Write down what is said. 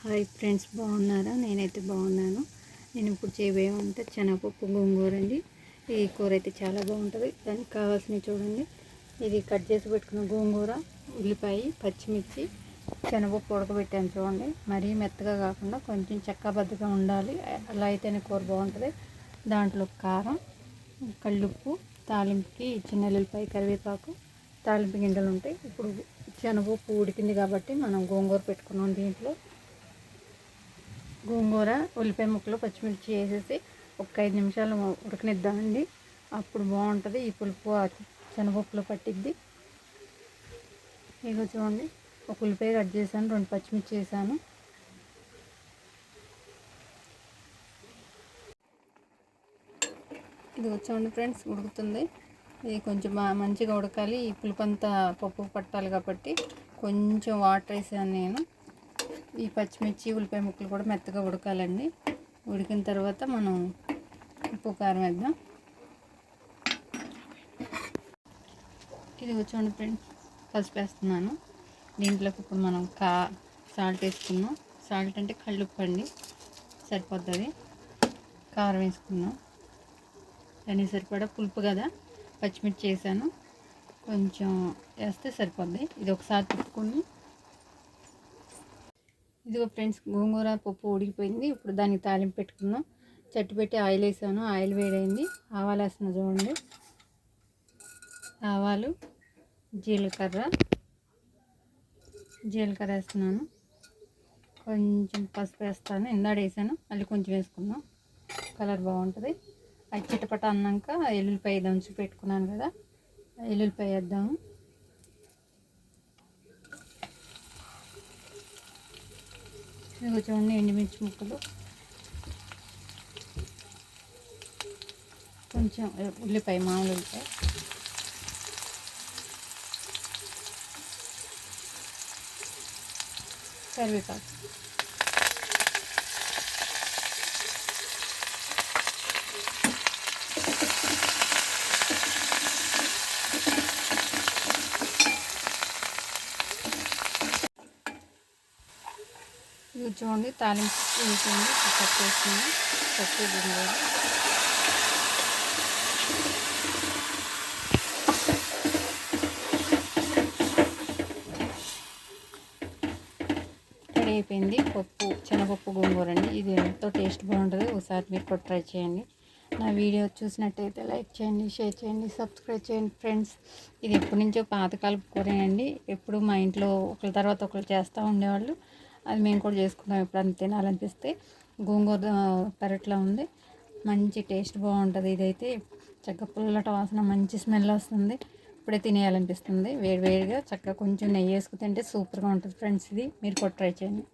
Hi friends బాగున్నారా? నేనైతే బాగున్నాను. నేను ఇప్పుడు చేయబోయేమంటే శనగపప్పు గోంగూర అండి. ఈ కూర అయితే చాలా బాగుంటుంది. దానికి కావాల్సినవి చూడండి. ఇది కట్ చేసి పెట్టుకున్న గోంగూర ఉల్లిపాయ పచ్చిమిర్చి శనగపప్పు ఉడకబెట్టాను చూడండి. మరీ మెత్తగా కాకుండా కొంచెం చెక్కబద్దగా ఉండాలి. అలా అయితేనే కూర బాగుంటుంది. దాంట్లో కారం కళ్ళుప్పు తాలింపుకి చిన్న ఉల్లిపాయ కరివేపాకు తాలింపు గింజలు ఉంటాయి. ఇప్పుడు శనగపప్పు ఉడికింది కాబట్టి మనం గోంగూర పెట్టుకున్నాం దీంట్లో. గోంగూర ఉల్లిపాయ ముక్కలు పచ్చిమిర్చి వేసేసి ఒక ఐదు నిమిషాలు ఉడకనిద్దామండి. అప్పుడు బాగుంటుంది. ఈ పులుపు శనగపప్పులో పట్టిద్ది. ఇక చూడండి. ఒక ఉల్లిపాయ కట్ చేశాను. రెండు పచ్చిమిర్చి వేసాను. ఇది చూడండి ఫ్రెండ్స్ ఉడుకుతుంది. ఇది కొంచెం మంచిగా ఉడకాలి. ఈ పులుపు అంతా పప్పు పట్టాలి కాబట్టి కొంచెం వాటర్ వేసాను నేను. ఈ పచ్చిమిర్చి ఉల్లిపాయ ముక్కలు కూడా మెత్తగా ఉడకాలండి. ఉడికిన తర్వాత మనం ఉప్పు కారం వేద్దాం. ఇది చూడండి ఫ్రెండ్స్. పసుపు వేస్తున్నాను. దీంట్లోకి ఇప్పుడు మనం కా సాల్ట్ వేసుకున్నాం సాల్ట్ అంటే కళ్ళుప్పు అండి. సరిపోతుంది. కారం వేసుకున్నాం దానికి సరిపడా పులుపు కదా. పచ్చిమిర్చి వేసాను. కొంచెం వేస్తే సరిపోద్ది. ఇది ఒకసారి తిప్పుకొని ఇదిగో ఫ్రెండ్స్ గోంగూర పప్పు ఉడికిపోయింది. ఇప్పుడు దానికి తాలింపు పెట్టుకుందాం. చట్టు పెట్టి ఆయిల్ వేసాను. ఆయిల్ వేడైంది. ఆవాలు వేస్తున్నా చూడండి. ఆవాలు జీలకర్ర జీలకర్ర వేస్తున్నాను. కొంచెం పసుపు వేస్తాను. ఇందాడ వేసాను. మళ్ళీ కొంచెం వేసుకుందాం. కలర్ బాగుంటుంది. అది చిటపట అన్నాక ఎల్లుల్లిపాయ దంచి పెట్టుకున్నాను కదా. ఎల్లుల్లిపాయ వేద్దాము. ఇదిగో చూడండి ఎండుమిర్చి ముక్కలు? కొంచెం ఉల్లిపాయ మామూలు ఉల్లిపాయ. కరివేపాకు. ఇది చూడండి తాలింపు వేసింది పప్పు వేసింది పప్పు గింజలు రెడీ అయిపోయింది పప్పు శనగపప్పు గోంగూర అండి. ఇది ఎంతో టేస్ట్ బాగుంటుంది. ఒకసారి మీరు కూడా ట్రై చేయండి. నా వీడియో చూసినట్టయితే లైక్ చేయండి షేర్ చేయండి సబ్స్క్రైబ్ చేయండి ఫ్రెండ్స్. ఇది ఎప్పటి నుంచో పాతకాలపు కూరేనండి ఎప్పుడు మా ఇంట్లో ఒకరి తర్వాత ఒకరు చేస్తూ ఉండేవాళ్ళు. అది మేము కూడా చేసుకున్నాం ఎప్పుడన్నా తినాలనిపిస్తే గోంగూర పెరట్లో ఉంది. మంచి టేస్ట్ బాగుంటుంది ఇదైతే. చక్కగా పుల్లట వాసన మంచి స్మెల్ వస్తుంది. ఇప్పుడే తినేయాలనిపిస్తుంది. వేడి వేడిగా చక్కగా కొంచెం నెయ్యి వేసుకు తింటే సూపర్గా ఉంటుంది ఫ్రెండ్స్ ఇది. మీరు కూడా ట్రై చేయండి.